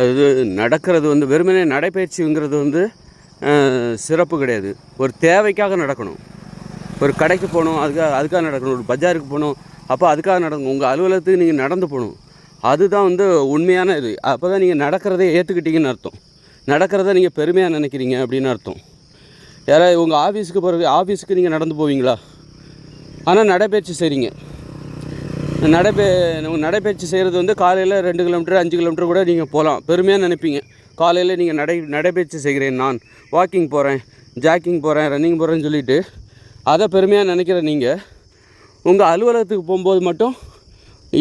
அது நடக்கிறது வந்து வெறுமனே நடைப்பயிற்சிங்கிறது வந்து சிறப்பு கிடையாது. ஒரு தேவைக்காக நடக்கணும். ஒரு கடைக்கு போகணும் அதுக்காக அதுக்காக நடக்கணும். ஒரு பஜாருக்கு போகணும் அப்போ அதுக்காக நடக்கணும். உங்கள் அலுவலகத்துக்கு நீங்கள் நடந்து போகணும். அதுதான் வந்து உண்மையான இது. அப்போ தான் நீங்கள் நடக்கிறதே ஏற்றுக்கிட்டீங்கன்னு அர்த்தம். நடக்கிறத நீங்கள் பெருமையாக நினைக்கிறீங்க அப்படின்னு அர்த்தம். யாராவது உங்கள் ஆஃபீஸுக்கு போகிற ஆஃபீஸுக்கு நீங்கள் நடந்து போவீங்களா? ஆனால் நடைப்பயிற்சி செய்கிறீங்க நடைபெ நடைப்பயிற்சி செய்கிறது வந்து காலையில் ரெண்டு கிலோமீட்டர் அஞ்சு கிலோமீட்டர் கூட நீங்கள் போகலாம் பெருமையாக நினைப்பீங்க. காலையில் நீங்கள் நடை நடைப்பயிற்சி செய்கிறேன் நான். வாக்கிங் போகிறேன் ஜாக்கிங் போகிறேன் ரன்னிங் போகிறேன்னு சொல்லிட்டு அதை பெருமையாக நினைக்கிற நீங்கள் உங்கள் அலுவலகத்துக்கு போகும்போது மட்டும்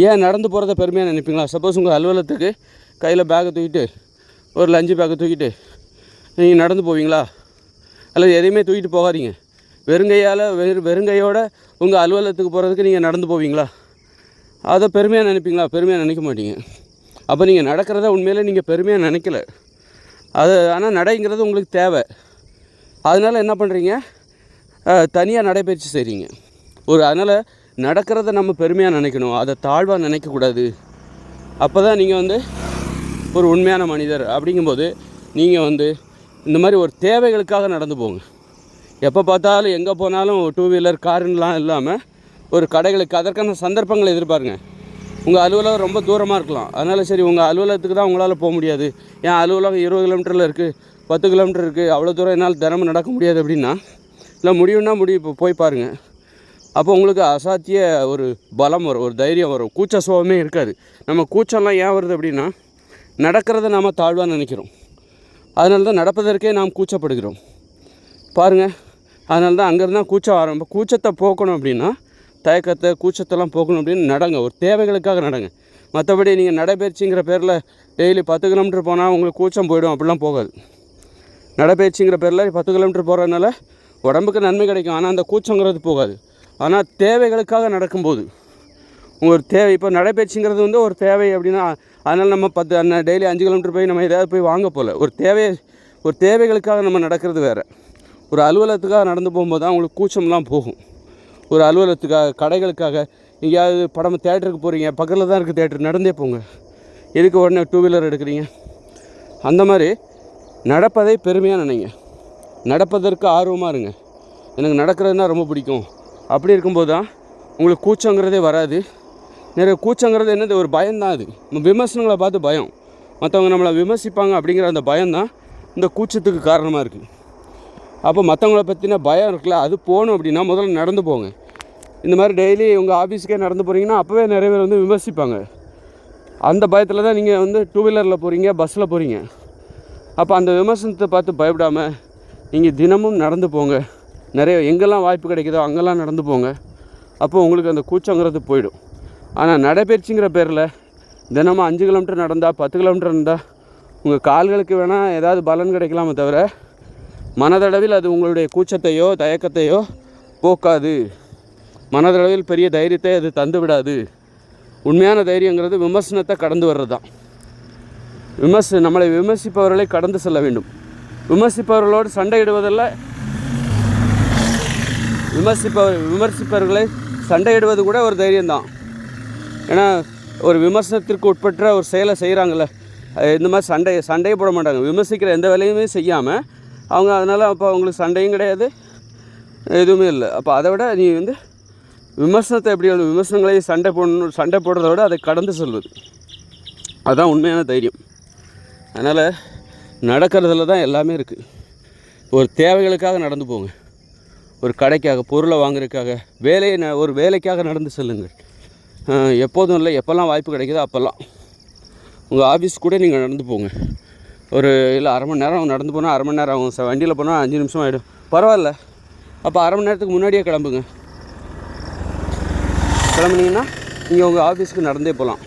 ஏன் நடந்து போகிறத பெருமையாக நினைப்பீங்களா? சப்போஸ் உங்கள் அலுவலகத்துக்கு கையில் பேக்கை தூக்கிட்டு ஒரு லஞ்சு பேக்கை தூக்கிட்டு நீங்கள் நடந்து போவீங்களா? அல்லது எதையுமே தூக்கிட்டு போகாதீங்க. வெறுங்கையால் வெறு வெறுங்கையோட உங்கள் அலுவலகத்துக்கு போகிறதுக்கு நீங்கள் நடந்து போவீங்களா? அதை பெருமையாக நினைப்பீங்களா? பெருமையாக நினைக்க மாட்டீங்க. அப்போ நீங்கள் நடக்கிறத உண்மையிலே நீங்கள் பெருமையாக நினைக்கல. அது ஆனால் நடைங்கிறது உங்களுக்கு தேவை. அதனால் என்ன பண்ணுறீங்க தனியாக நடைபயிற்சி செய்கிறீங்க ஒரு அதனால் நடக்கிறத நம்ம பெருமையாக நினைக்கணும். அதை தாழ்வாக நினைக்கக்கூடாது. அப்போ தான் நீங்கள் வந்து ஒரு உண்மையான மனிதர். அப்படிங்கும்போது நீங்கள் வந்து இந்த மாதிரி ஒரு தேவைகளுக்காக நடந்து போங்க. எப்போ பார்த்தாலும் எங்கே போனாலும் டூ வீலர் காருன்னெலாம் இல்லாமல் ஒரு கடைகளுக்கு அதற்கான சந்தர்ப்பங்களை எதிர்பாருங்க. உங்கள் அலுவலகம் ரொம்ப தூரமாக இருக்கலாம். அதனால் சரி உங்கள் அலுவலகத்துக்கு தான் உங்களால் போக முடியாது. என் அலுவலகம் இருபது கிலோமீட்டரில் இருக்குது பத்து கிலோமீட்டர் இருக்குது அவ்வளோ தூரம் என்னால் தினமும் நடக்க முடியாது அப்படின்னா இல்லை முடியும்னா முடியும் இப்போ போய் பாருங்கள் அப்போ உங்களுக்கு அசாத்திய ஒரு பலம் வரும் ஒரு தைரியம் வரும். கூச்ச சுபமே இருக்காது. நம்ம கூச்சம்லாம் ஏன் வருது அப்படின்னா நடக்கிறத நாம் தாழ்வாக நினைக்கிறோம். அதனால தான் நடப்பதற்கே நாம் கூச்சப்படுகிறோம். பாருங்கள் அதனால தான் அங்கேருந்து தான் கூச்சம் ஆரம்பம். கூச்சத்தை போக்கணும் அப்படின்னா தயக்கத்தை கூச்சத்தெல்லாம் போக்கணும் அப்படின்னு நடங்க. ஒரு தேவைகளுக்காக நடங்க. மற்றபடி நீங்கள் நடைபயிற்சிங்கிற பேரில் டெய்லி பத்து கிலோமீட்டர் போனால் உங்களுக்கு கூச்சம் போயிடும். அப்படிலாம் போகாது. நடைபயிற்சிங்கிற பேரில் பத்து கிலோமீட்டர் போகிறதுனால உடம்புக்கு நன்மை கிடைக்கும். ஆனால் அந்த கூச்சங்கிறது போகாது. ஆனால் தேவைகளுக்காக நடக்கும்போது ஒரு தேவை இப்போ நடைபயிற்சிங்கிறது வந்து ஒரு தேவை அப்படின்னா அதனால் நம்ம பத்து அண்ணன் டெய்லி அஞ்சு கிலோமீட்டர் போய் நம்ம எதாவது போய் வாங்க போகல ஒரு தேவை ஒரு தேவைகளுக்காக நம்ம நடக்கிறது வேறு. ஒரு அலுவலகத்துக்காக நடந்து போகும்போது தான் உங்களுக்கு கூச்சம்லாம் போகும். ஒரு அலுவலகத்துக்காக கடைகளுக்காக எங்கேயாவது படம் தேட்டருக்கு போகிறீங்க பக்கத்தில் தான் இருக்குது தேட்டர் நடந்தே போங்க. எதுக்கு உடனே டூ வீலர் எடுக்கிறீங்க? அந்த மாதிரி நடப்பதை பெருமையாக நினைங்க. நடப்பதற்கு ஆர்வமாக இருங்க. எனக்கு நடக்கிறதுனா ரொம்ப பிடிக்கும். அப்படி இருக்கும்போது தான் உங்களுக்கு கூச்சங்கிறதே வராது. நிறைய கூச்சங்கிறது என்னது? ஒரு பயம்தான் அது. நம்ம விமர்சனங்களை பார்த்து பயம். மற்றவங்க நம்மளை விமர்சிப்பாங்க அப்படிங்கிற அந்த பயம்தான் இந்த கூச்சத்துக்கு காரணமாக இருக்குது அப்போ மற்றவங்கள பற்றின பயம் இருக்குல்ல அது போகணும் அப்படின்னா முதல்ல நடந்து போங்க. இந்த மாதிரி டெய்லி உங்கள் ஆஃபீஸுக்கே நடந்து போகிறீங்கன்னா அப்போவே நிறைய பேர் வந்து விமர்சிப்பாங்க. அந்த பயத்தில் தான் நீங்கள் வந்து டூ வீலரில் போகிறீங்க பஸ்ஸில் போகிறீங்க அப்போ அந்த விமர்சனத்தை பார்த்து பயப்படாமல் நீங்கள் தினமும் நடந்து போங்க. நிறைய எங்கெல்லாம் வாய்ப்பு கிடைக்குதோ அங்கெல்லாம் நடந்து போங்க. அப்போ உங்களுக்கு அந்த கூச்சங்கிறது போயிடும். ஆனால் நடைபயிற்சிங்கிற பேரில் தினமும் அஞ்சு கிலோமீட்டர் நடந்தால் பத்து கிலோமீட்டர் இருந்தால் உங்கள் கால்களுக்கு வேணால் ஏதாவது பலன் கிடைக்கலாமே தவிர மனதளவில் அது உங்களுடைய கூச்சத்தையோ தயக்கத்தையோ போக்காது. மனதளவில் பெரிய தைரியத்தை அது தந்து விடாது உண்மையான தைரியங்கிறது விமர்சனத்தை கடந்து வர்றது தான் விமர்ச நம்மளை விமர்சிப்பவர்களை கடந்து செல்ல வேண்டும். விமர்சிப்பவர்களோடு சண்டையிடுவதில் விமர்சிப்பவர் விமர்சிப்பவர்களை சண்டையிடுவது கூட ஒரு தைரியம்தான். ஏன்னா ஒரு விமர்சனத்திற்கு உட்பட்ட ஒரு செயலை செய்கிறாங்கல்ல இந்த மாதிரி சண்டை சண்டையே போட மாட்டாங்க. விமர்சிக்கிற எந்த வேலையுமே செய்யாமல் அவங்க அதனால் அப்போ அவங்களுக்கு சண்டையும் கிடையாது எதுவுமே இல்லை. அப்போ அதை விட நீ வந்து விமர்சனத்தை எப்படி விமர்சனங்களையும் விமர்சனங்களை சண்டை போடணும் சண்டை போடுறத விட அதை கடந்து செல்வது. அதுதான் உண்மையான தைரியம். அதனால் நடக்கிறதுல தான் எல்லாமே இருக்குது ஒரு தேவைகளுக்காக நடந்து போங்க. ஒரு கடைக்காக பொருளை வாங்குறதுக்காக வேலையை ந- ஒரு வேலைக்காக நடந்து செல்லுங்கள். எப்போதும் இல்லை எப்போல்லாம் வாய்ப்பு கிடைக்குதோ அப்போல்லாம். உங்கள் ஆஃபீஸ் கூட நீங்கள் நடந்து போங்க. ஒரு இல்லை அரை மணி நேரம் நடந்து போனால் அரை மணி நேரம் ஆகும். சார் வண்டியில் போனால் அஞ்சு நிமிஷம் ஆகிடும் பரவாயில்ல. அப்போ அரை மணி நேரத்துக்கு முன்னாடியே கிளம்புங்க. கிளம்புனீங்கன்னா நீங்கள் உங்கள் ஆஃபீஸ்க்கு நடந்தே போகலாம்.